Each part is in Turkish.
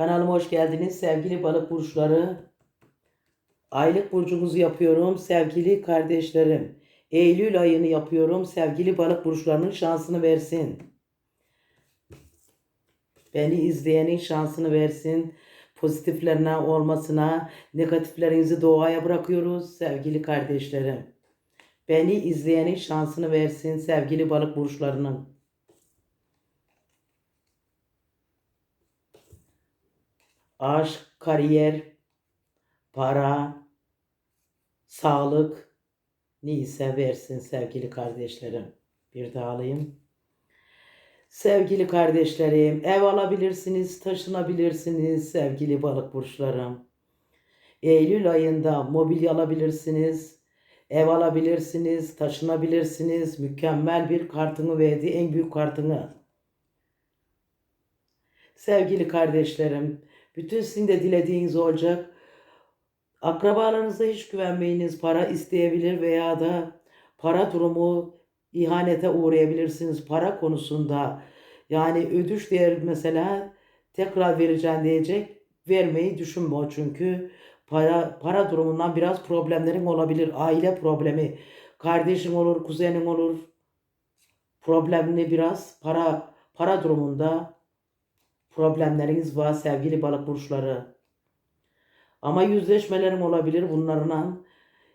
Kanalıma hoş geldiniz sevgili balık burçları. Aylık burcunuzu yapıyorum sevgili kardeşlerim. Eylül ayını yapıyorum sevgili balık burçlarının şansını versin. Beni izleyenin şansını versin. Pozitiflerine olmasına, negatiflerinizi doğaya bırakıyoruz sevgili kardeşlerim. Beni izleyenin şansını versin sevgili balık burçlarının. Aşk, kariyer, para, sağlık neyse versin sevgili kardeşlerim. Bir daha alayım. Sevgili kardeşlerim, ev alabilirsiniz, taşınabilirsiniz sevgili balık burçlarım. Eylül ayında mobilya alabilirsiniz, ev alabilirsiniz, taşınabilirsiniz. Mükemmel bir kartını verdi, en büyük kartını. Sevgili kardeşlerim, bütün sizin de dilediğiniz olacak. Akrabalarınıza hiç güvenmeyiniz. Para isteyebilir veya da para durumu ihanete uğrayabilirsiniz para konusunda. Yani ödüş değer mesela tekrar vereceğim diyecek. Vermeyi düşünme o çünkü para para durumundan biraz problemlerin olabilir. Aile problemi, kardeşin olur, kuzenin olur. Problemli biraz para para durumunda problemleriniz var sevgili balık burçları. Ama yüzleşmelerim olabilir bunlarla.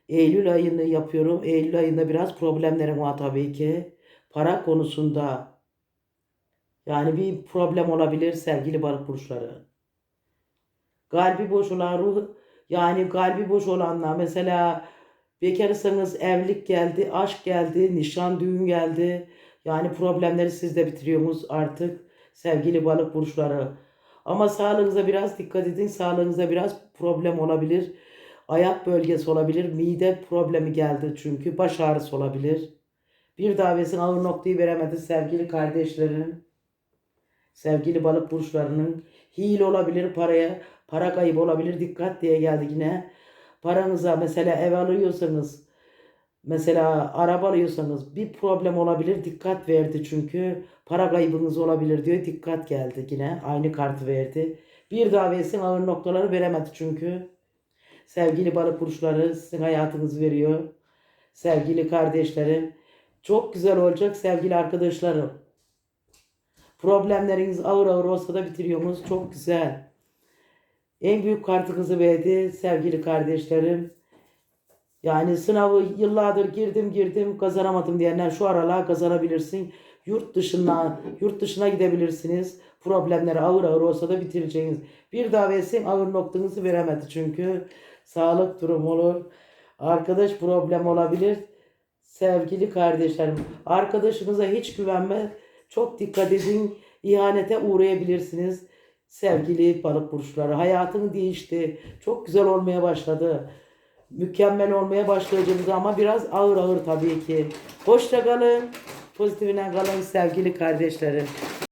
Eylül ayını yapıyorum. Eylül ayında biraz problemlerim var tabii ki. Para konusunda yani bir problem olabilir sevgili balık burçları. Kalbi boş olan ruh yani kalbi boş olanlar mesela bekarsanız evlilik geldi, aşk geldi, nişan düğün geldi. Yani problemleri siz de bitiriyorsunuz artık sevgili balık burçları. Ama sağlığınıza biraz dikkat edin. Sağlığınıza biraz problem olabilir. Ayak bölgesi olabilir. Mide problemi geldi çünkü. Baş ağrısı olabilir. Bir davetin ağır noktayı veremedi sevgili kardeşlerim. Sevgili balık burçlarının hile olabilir paraya. Para kaybı olabilir. Dikkat diye geldi yine. Paranıza mesela ev alıyorsanız Mesela araba alıyorsanız bir problem olabilir dikkat verdi çünkü para kaybınız olabilir diyor dikkat geldi yine aynı kartı verdi. Bir daha versin ağır noktaları veremedi çünkü sevgili balık burçları sizin hayatınızı veriyor. Sevgili kardeşlerim çok güzel olacak sevgili arkadaşlarım. Problemleriniz ağır ağır olsa da bitiriyorsunuz çok güzel. En büyük kartınızı verdi sevgili kardeşlerim. Yani sınavı yıllardır girdim girdim kazanamadım diyenler şu aralar kazanabilirsin. Yurt dışına yurt dışına gidebilirsiniz. Problemleri ağır ağır olsa da bitireceğiniz. Bir daha versin ağır noktanızı veremedi çünkü sağlık durumu olur. Arkadaş problem olabilir. Sevgili kardeşlerim, arkadaşınıza hiç güvenme. Çok dikkat edin. İhanete uğrayabilirsiniz. Sevgili balık burçları, hayatın değişti. Çok güzel olmaya başladı mükemmel olmaya başlayacağız ama biraz ağır ağır tabii ki. Hoşça kalın. Pozitifine kalın sevgili kardeşlerim.